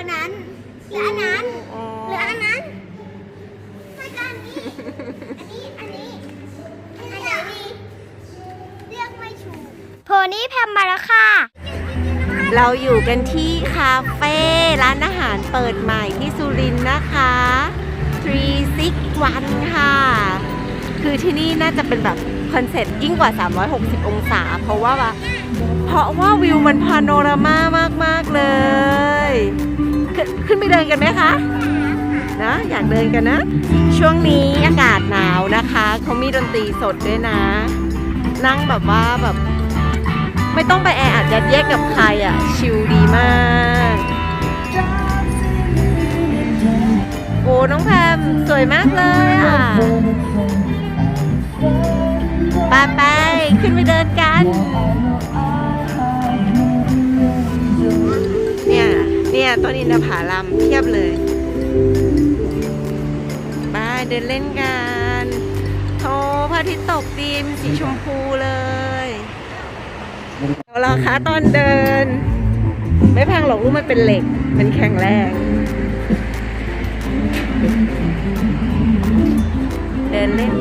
อันนั้นหรืออันนั้นอ๋อหรืออันนั้นไม่ก็อันนี้อันนี้อันนี้อันไหนดีเรียกไม่ถูกโพนี่แพมมาแล้วค่ะ เราอยู่กันที่คาเฟ่ร้านอาหารเปิดใหม่ที่สุรินทร์นะคะ361ค่ะ คือที่นี่น่าจะเป็นแบบคอนเซ็ปต์ยิ่งกว่า 360 องศา เพราะว่าว่าเพราะว่าวิวมันพาโนรามามาก ๆ เลย ขึ้นขึ้นไปเดินกันไหมคะนะอยากเดินกันนะ ช่วงนี้อากาศหนาวนะคะเขามีดนตรีสดด้วยนะ นั่งแบบว่าแบบ ไม่ต้องไปแออัดยัดเยียดกับใครอะ ชิลดีมาก โอ้น้องแพมสวยมากเลยอะไปไปขึ้นไปเดินกัน เนี่ยต้นอินทผลัมเทียบเลยไปเดินเล่นกันโธพระอาทิตย์ตกดีมสีชมพูเลยเอาละคะตอนเดิน ไม่พังหรอกลูกมันเป็นเหล็ก มันแข็งแรงเดินเล่น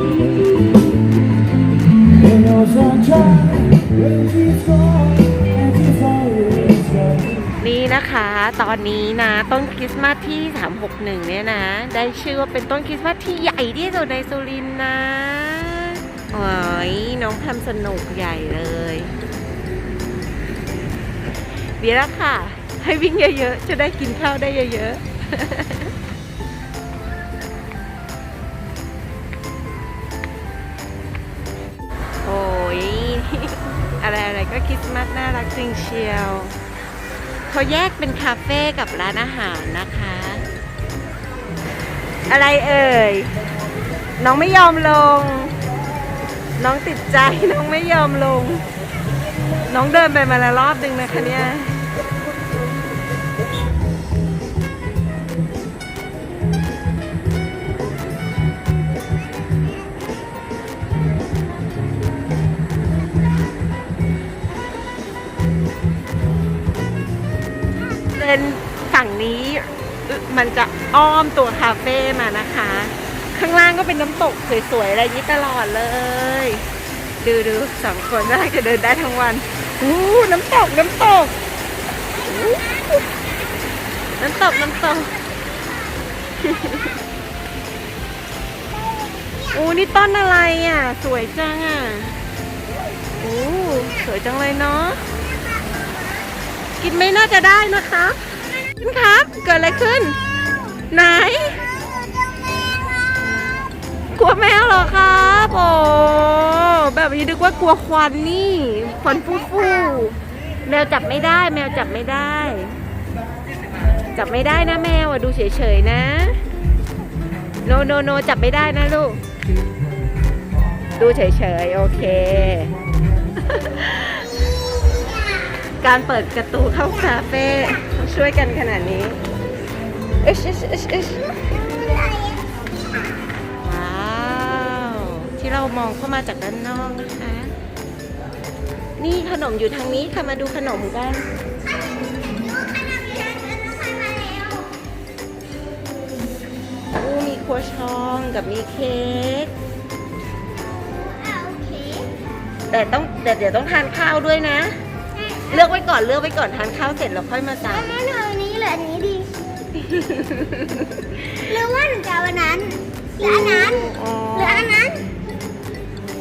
นี่นะคะ ตอนนี้นะต้นคริสต์มาสที่ 361 เนี่ยนะ ได้ชื่อว่าเป็นต้นคริสต์มาสที่ใหญ่ที่สุดในสุรินทร์นะโอ้ยน้องทำสนุกใหญ่เลยดีแล้วค่ะ ให้วิ่งเยอะๆ จะได้กินข้าวได้เยอะๆโอ้ยอะไรอะไรก็คริสต์มาสน่ารักจริงเชียว เขาแยกเป็นคาเฟ่กับร้านอาหารนะคะ อะไรเอ่ย น้องไม่ยอมลง น้องติดใจน้องไม่ยอมลง น้องเดินไปมาแล้วรอบนึงนะคะเนี่ย นี้มันจะอ้อมตัวคาเฟ่มานะคะ ข้างล่างก็เป็นน้ำตกสวยๆอะไรนี้ตลอดเลย ดูดูสองคนน่าจะเดินได้ทั้งวันอู้น้ำตกน้ำตก น้ำตกน้ำตกอู้นี่ต้นอะไรอะ สวยจังอะอู้สวยจังเลยเนาะกินไม่น่าจะได้นะคะ ขึ้นครับ เกิดอะไรขึ้น ไหน กลัวแมวเหรอครับโอ้แบบนี้นึกว่ากลัวควันนี่ควันฟูฟูแมวจับไม่ได้ แมวจับไม่ได้ จับไม่ได้นะแมวอะดูเฉยๆนะ โนโนโนจับไม่ได้นะลูก ดูเฉยๆ โอเค การเปิดประตูเข้าคาเฟ่ ช่วยกันขนาดนี้เอิชเอิชเอิชเอิชว้าว ที่เรามองเข้ามาจากด้านนอกนะคะ นี่ขนมอยู่ทางนี้ค่ะมาดูขนมกันอู้มีครัวชองกับมีเค้กแต่ต้องแต่เดี๋ยวต้องทานข้าวด้วยนะ เลือกไว้ก่อนเลือกไว้ก่อนทานข้าวเสร็จแล้วค่อยมาสั่งอันนั้นเอาอันนี้หรืออันนี้ดี หรือว่าหนูจะเอาอันนั้น หรืออันนั้น อ๋อหรืออันนั้น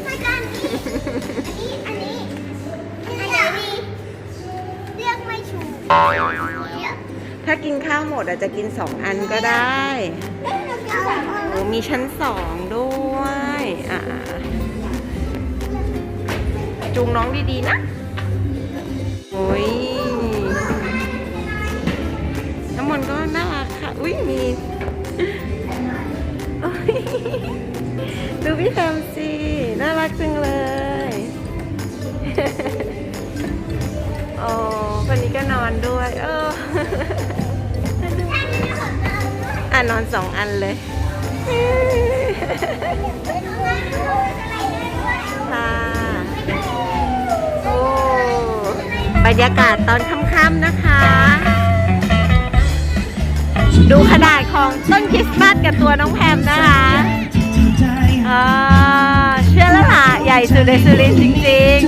ไม่ก็อันนี้อันนี้ อันนี้ อันไหนดีเรียกไม่ถูกเรียกถ้ากินข้าวหมดอาจจะกินสองอันก็ได้เอาโอ้มีชั้นสองด้วย อ่าจูงน้องดีๆนะ อะนอนสองอันเลยค่ะโอ้บรรยากาศตอนค่ำๆนะคะ ดูขนาดของต้นคริสต์มาสกับตัวน้องแพมนะคะอ่าเชื่อแล้วล่ะใหญ่สุดในสุรินทร์จริง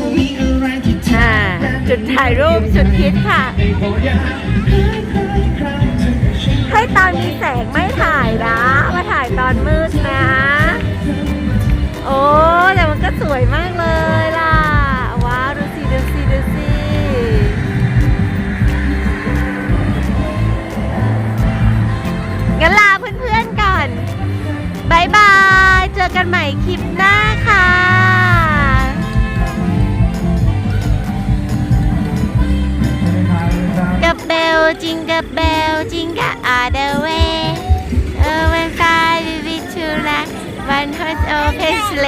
ๆจุดถ่ายรูปสุดฮิตค่ะ ตอนมีแสงไม่ถ่ายนะ มาถ่ายตอนมืดนะ โอ้แต่มันก็สวยมากเลยล่ะ ว้าว ดูสิดูสิดูสิงั้นลาเพื่อนๆก่อนบายบาย เจอกันใหม่คลิปหน้าค่ะ เบลจิงกับเบลจิงกับ all the way เออวันไฟวิวิทูลักวันฮอตโอเพนสเล